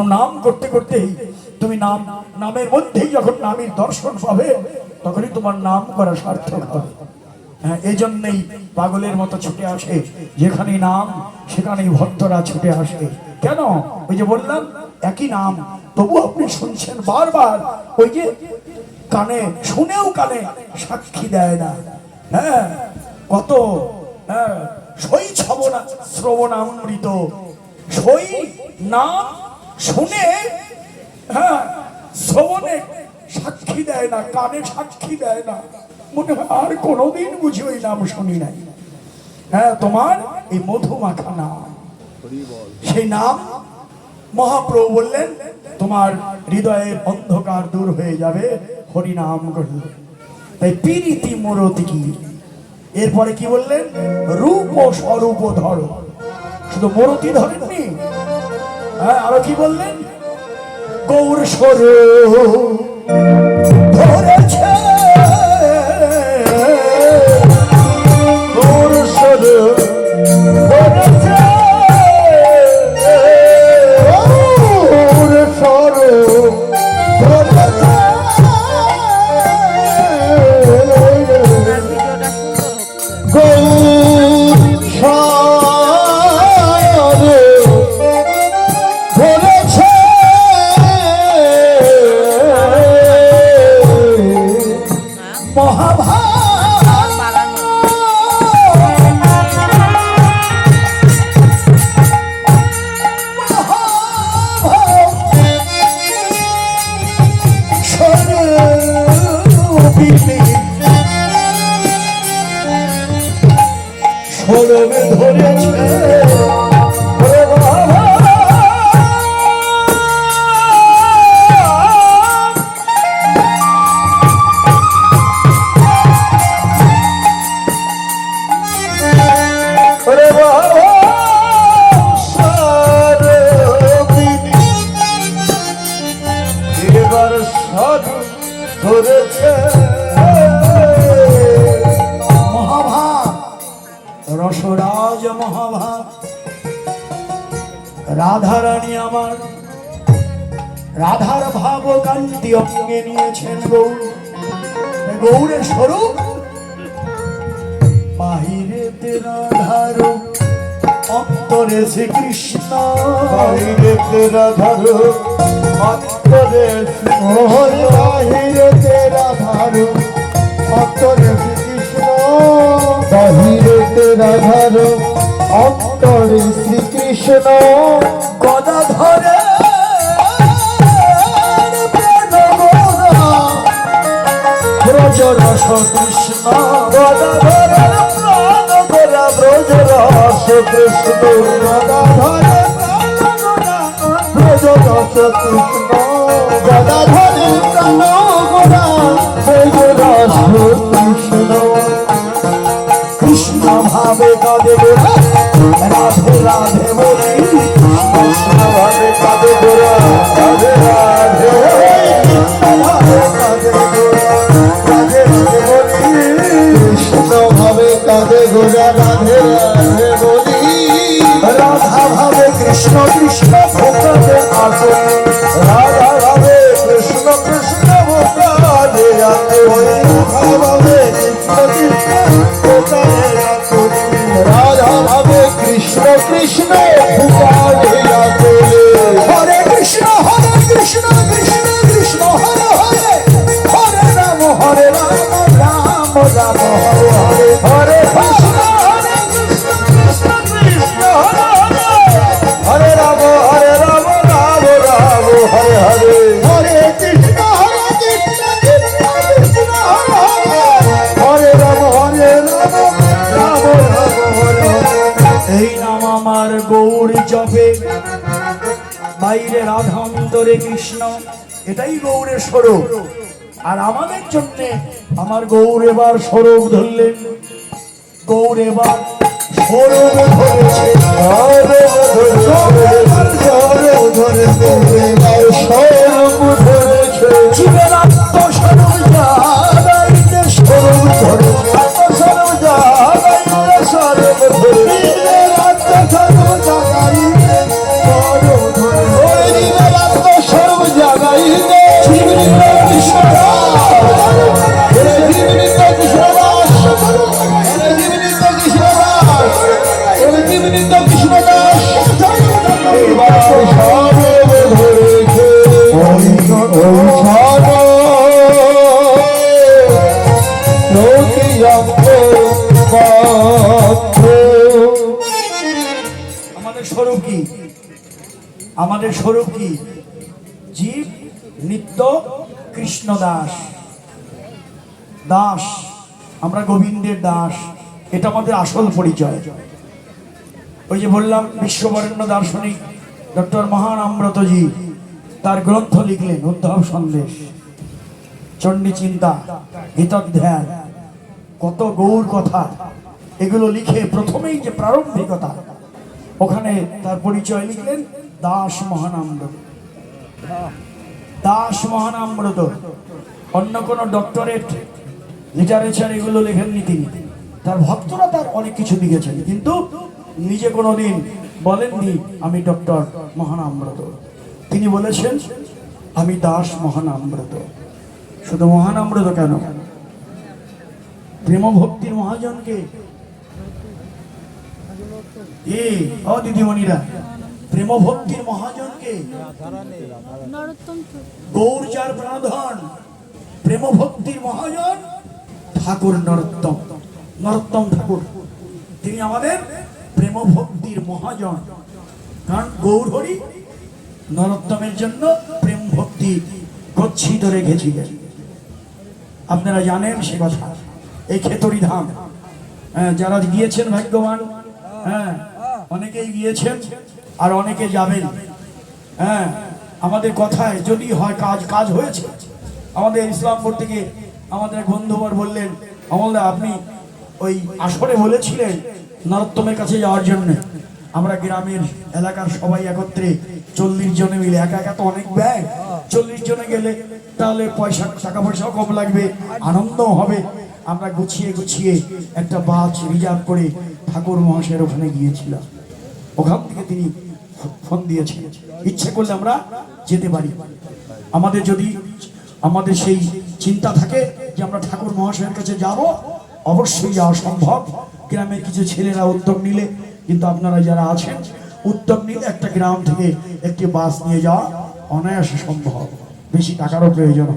নাম করতে করতেই তুমি নাম, নামের মধ্যেই যখন নামের দর্শন পাবে, তখনই তোমার নাম করা সার্থক হবে। হ্যাঁ এই জন্যই পাগলের মতো ছুটে আসে। যেখানে নাম, সেখানেই ভক্তরা ছুটে আসে। কেন? ওই যে বললাম, একই নাম। তবু আপনি শুনছেন বারবার, ওই যে কানে, শুনেও কানে সাক্ষী দেয় না। হ্যাঁ কত হ্যাঁ সই ছবনা, শ্রবণামৃত। সই নাম শুনে হ্যাঁ শ্রবণে সাক্ষী দেয় না, কানে সাক্ষী দেয় না। মনে হয় আর কোনোদিন বুঝি ওই নাম শুনি নাই। হ্যাঁ তোমার এই মধুমাখা নাম সেই নাম মহাপ্রভু বললেন, তোমার হৃদয়ের অন্ধকার দূর হয়ে যাবে, হরিনাম করলে তাই পিরিতি মরতি কি? এরপরে কি বললেন? রূপ ও স্বরূপ ধরো। শুধু মরতি ধরেননি হ্যাঁ আরও কি বললেন? গৌর স্বরূপ ধরেছে রাধারানী আমার রাধার ভাব কান্তি অঙ্গে নিয়েছেন গৌর। গৌরের স্বরূপ? বাহিরেতে রাধার অন্তরে শ্রীকৃষ্ণ। বাহিরেতে রাধার অন্তরে বাহিরেতে রাধার অন্তরে শ্রীকৃষ্ণ। বাহিরেতে রাধার শ্রীকৃষ্ণ গদা ধরে। ব্রজ রস কৃষ্ণ গদাধর প্রাণ গোরা ব্রজ রস কৃষ্ণ গদাধর ব্রজ রস কৃষ্ণ গদাধর প্রাণ গোরা ব্রজ রস কৃষ্ণ কৃষ্ণ ভাবে কাঁদে গোরা রাধে রাধে বলি কৃষ্ণ ভাবে কাঁদে গোরা রাধে রাধে কৃষ্ণ ভাবে কাঁদে গোরা রাধে রাধে বলি রাধে ভাবে আসে কৃষ্ণ আমার গৌর জপে। বাইরে রাধা অন্তরে কৃষ্ণ এটাই গৌরের স্বরূপ। আর আমাদের জন্য আমার গৌর এবার স্বরূপ ধরলেন। গৌর এবার স্বরূপ ধরেছে। আত্মস্বরূপ জাগাইতে স্বরূপ ধরেছে। আমাদের স্বরূপ কি? আমাদের স্বরূপ কি? জীব, নিত্য, কৃষ্ণ দাস। দাস, আমরা গোবিন্দের দাস। এটা আমাদের আসল পরিচয়। ওই যে বললাম, বিশ্ববরেণ্য দার্শনিক ডক্টর মহান আমব্রতজি তার গ্রন্থ লিখলেন, উদ্ধব সন্দেশ। চণ্ডী চিন্তা গীতাধ্যায় কত গৌর কথা। এগুলো লিখে প্রথমেই যে প্রারম্ভিকতা, ওখানে তার পরিচয় লিখলেন দাস মহানামৃত দাস মহানামৃত অন্য কোন ডক্টরেট লিটারেচার এগুলো লেখেননি তিনি। তার ভক্তরা তার অনেক কিছু লিখেছেন, কিন্তু নিজে কোনোদিন বলেননি, আমি ডক্টর মহানামৃত তিনি বলেছেন, আমি দাস মহানামৃত শুধু মহানামৃত কেন? প্রেম ভক্তির মহাজনকে দিদিমণিরা প্রেম ভক্তির মহাজনকে। নরোত্তম গৌর যার প্রাণধন প্রেম ভক্তির মহাজন ঠাকুর নরোত্তম। নরোত্তম ঠাকুর, তিনি আমাদের প্রেম ভক্তির মহাজন। কারণ গৌর হরি নরোত্তমের জন্য প্রেম ভক্তি গচ্ছিত রেখেছিলেন। আপনারা জানেন সে কথা। এই খেতরি ধাম। হ্যাঁ, যারা গিয়েছেন ভাগ্যবান হ্যাঁ অনেকেই গিয়েছেন আর অনেকে যাবেন। হ্যাঁ আমাদের কথায় যদি হয় কাজ কাজ হয়েছে। আমাদের ইসলামপুর থেকে আমাদের এক বন্ধুবর বললেন আমলদা আপনি ওই আসরে বলেছিলেন নরোত্তমের কাছে যাওয়ার জন্য। আমরা গ্রামের এলাকার সবাই একত্রে চল্লিশ জনে মিলে একা একা তো অনেক ব্যয়। চল্লিশ জনে গেলে তাহলে পয়সা টাকা পয়সাও কম লাগবে আনন্দও হবে। আমরা গুছিয়ে গুছিয়ে একটা বাস রিজার্ভ করে ঠাকুর মহাশয়ের ওখানে গিয়েছিলাম। ওখান থেকে তিনি ফোন দিয়েছেন ইচ্ছে করলে আমরা যেতে পারি। আমাদের যদি, আমাদের সেই চিন্তা থাকে যে আমরা ঠাকুর মহাশয়ের কাছে যাব, অবশ্যই যাওয়া সম্ভব। গ্রামের কিছু ছেলেরা উদ্যোগ নিলে, কিন্তু আপনারা যারা আছেন, উদ্যোগ নিলে একটা গ্রাম থেকে একটি বাস নিয়ে যাওয়া অনায়াসে সম্ভব। বেশি টাকারও প্রয়োজন